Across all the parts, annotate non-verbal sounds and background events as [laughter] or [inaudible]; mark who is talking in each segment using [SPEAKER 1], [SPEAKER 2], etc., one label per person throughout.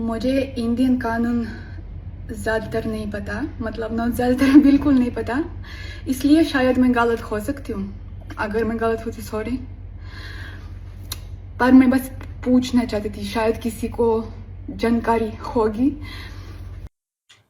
[SPEAKER 1] मुझे इंडियन कानून ज़्यादातर नहीं पता मतलब ना ज़्यादातर [laughs] बिल्कुल नहीं पता इसलिए शायद मैं गलत हो सकती हूँ। अगर मैं गलत होती सॉरी पर मैं बस पूछना चाहती थी शायद किसी को जानकारी होगी।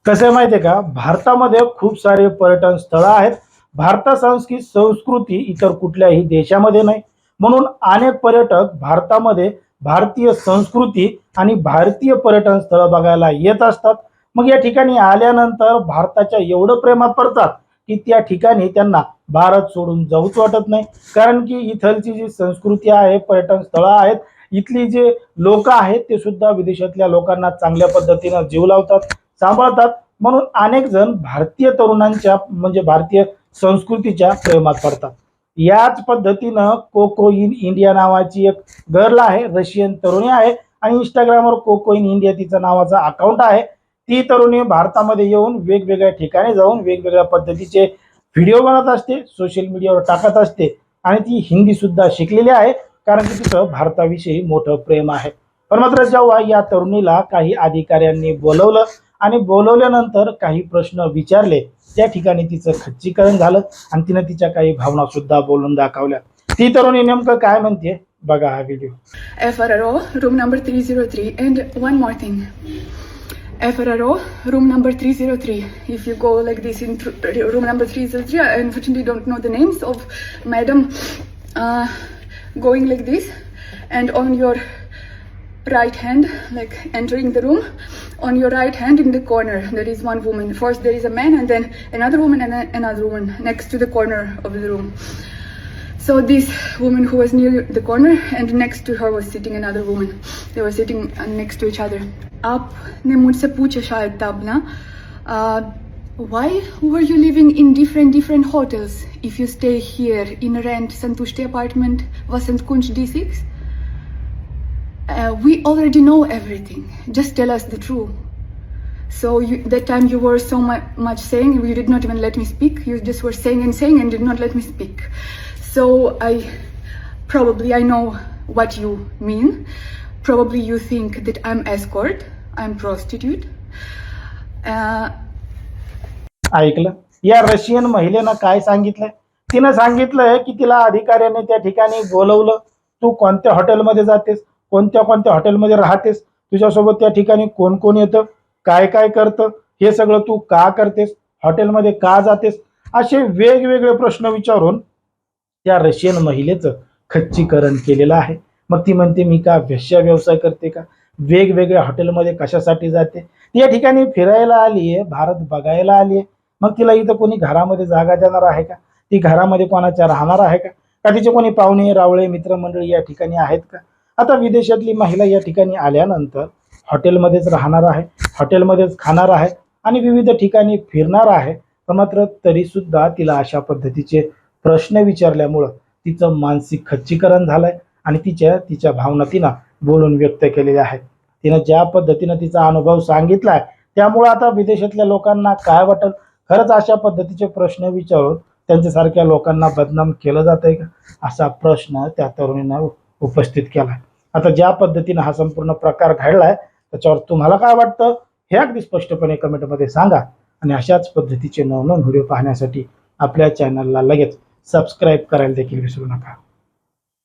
[SPEAKER 2] कसं आहे माहितीये का? भारतामध्ये खूप सारे पर्यटन स्थळं आहेत. भारतासारखी संस्कृती इतर कुठल्याही देशामध्ये नाही. म्हणून अनेक पर्यटक भारतामध्ये भारतीय संस्कृती आणि भारतीय पर्यटन स्थळं बघायला येत असतात. मग या ठिकाणी आल्यानंतर भारताच्या एवढं प्रेमात पडतात की त्या ठिकाणी त्यांना भारत सोडून जाऊच वाटत नाही. कारण की इथलची जी संस्कृती आहे पर्यटन स्थळं आहेत इथली जे लोक आहेत ते सुद्धा विदेशातल्या लोकांना चांगल्या पद्धतीनं जीव लावतात सांभाळतात. म्हणून अनेक जण भारतीय तरुणांच्या म्हणजे भारतीय संस्कृतीच्या प्रेमात पडतात. याच पद्धतीनं कोको इन इंडिया नावाची एक गर्ल आहे रशियन तरुणी आहे आणि इंस्टाग्रामवर कोको इन इंडिया तिचं नावाचं अकाउंट आहे. ती तरुणी भारतामध्ये येऊन वेगवेगळ्या ठिकाणी जाऊन वेगवेगळ्या पद्धतीचे व्हिडिओ बनत असते सोशल मीडियावर टाकत असते आणि ती हिंदी सुद्धा शिकलेली आहे कारण की तिचं भारताविषयी मोठं प्रेम आहे. पण मात्र जेव्हा या तरुणीला काही अधिकाऱ्यांनी बोलवलं आणि बोलवल्यानंतर काही प्रश्न विचारले त्या ठिकाणी तिचं खच्चीकरण झालं आणि तिनं तिच्या काही भावना सुद्धा बोलून दाखवल्या. ती तरुणी नेमकं काय म्हणते? बघा हा video
[SPEAKER 1] F R O room number three zero three and one more thing F R O room number three zero three if you go like this in room number three zero three unfortunately don't know the names of madam going like this and on your right hand, like entering the room, on your right hand in the corner, there is one woman. First, there is a man, and then another woman, and then another woman next to the corner of the room. So this woman who was near the corner and next to her was sitting another woman. They were sitting uh, next to each other. आपने मुझसे पूछा शायद तब ना uh, why were you living in different different hotels if you stay here in rent Santushti apartment Vasant Kunj D6? Uh, we already know everything. Just tell us the truth. So you, that time you were so mu- much saying, you did not even let me speak. You just were saying and saying and did not let me speak. So I probably I know what you mean. Probably you think that I'm escort, I'm prostitute. Uh,
[SPEAKER 2] ऐकलं या Russian महिलेनं काय सांगितलंय तिनं सांगितलंय की तिला अधिकाऱ्याने त्या ठिकाणी बोलवलं तू कोणत्या हॉटेलमध्ये जातेस कोणत्या कोणत्या हॉटेलमध्ये राहतेस? तुझ्यासोबत त्या ठिकाणी कोण कोण येतं? काय काय करतं? हे सगळं तू का करतेस? हॉटेलमध्ये का जातेस? असे वेगवेगळे प्रश्न विचारून त्या रशियन महिलेचं खच्चीकरण केलेलं आहे. मग ती म्हणते मी का वेश्या व्यवसाय करते का? वेगवेगळ्या हॉटेलमध्ये कशासाठी जाते? ती या ठिकाणी फिरायला आली आहे भारत बघायला आली आहे मग तिला इथं कोणी घरामध्ये जागा देणार आहे का? ती घरामध्ये कोणाच्या राहणार आहे का? का तिचे कोणी पाहुणे रावळे मित्रमंडळी या ठिकाणी आहेत का? आता विदेशातली महिला या ठिकाणी आल्यानंतर हॉटेलमध्येच राहणार आहे हॉटेलमध्येच खाणार आहे आणि विविध ठिकाणी फिरणार आहे. पण मात्र तरीसुद्धा तिला अशा पद्धतीचे प्रश्न विचारल्यामुळं तिचं मानसिक खच्चीकरण झालंय आणि तिच्या तिच्या भावना तिनं बोलून व्यक्त केलेल्या आहेत. तिनं ज्या पद्धतीनं तिचा अनुभव सांगितलाय त्यामुळं आता विदेशातल्या लोकांना काय वाटेल? खरंच अशा पद्धतीचे प्रश्न विचारून त्यांच्यासारख्या लोकांना बदनाम केलं जात आहे का? असा प्रश्न त्या तरुणीनं उपस्थित केलाय. आता ज्या पद्धतीनं हा संपूर्ण प्रकार घडलाय त्याच्यावर तुम्हाला काय वाटतं? हे अगदी स्पष्टपणे कमेंटमध्ये सांगा. आणि अशाच पद्धतीचे नवनवन व्हिडिओ पाहण्यासाठी आपल्या चॅनलला लगेच सबस्क्राईब करायला देखील विसरू नका.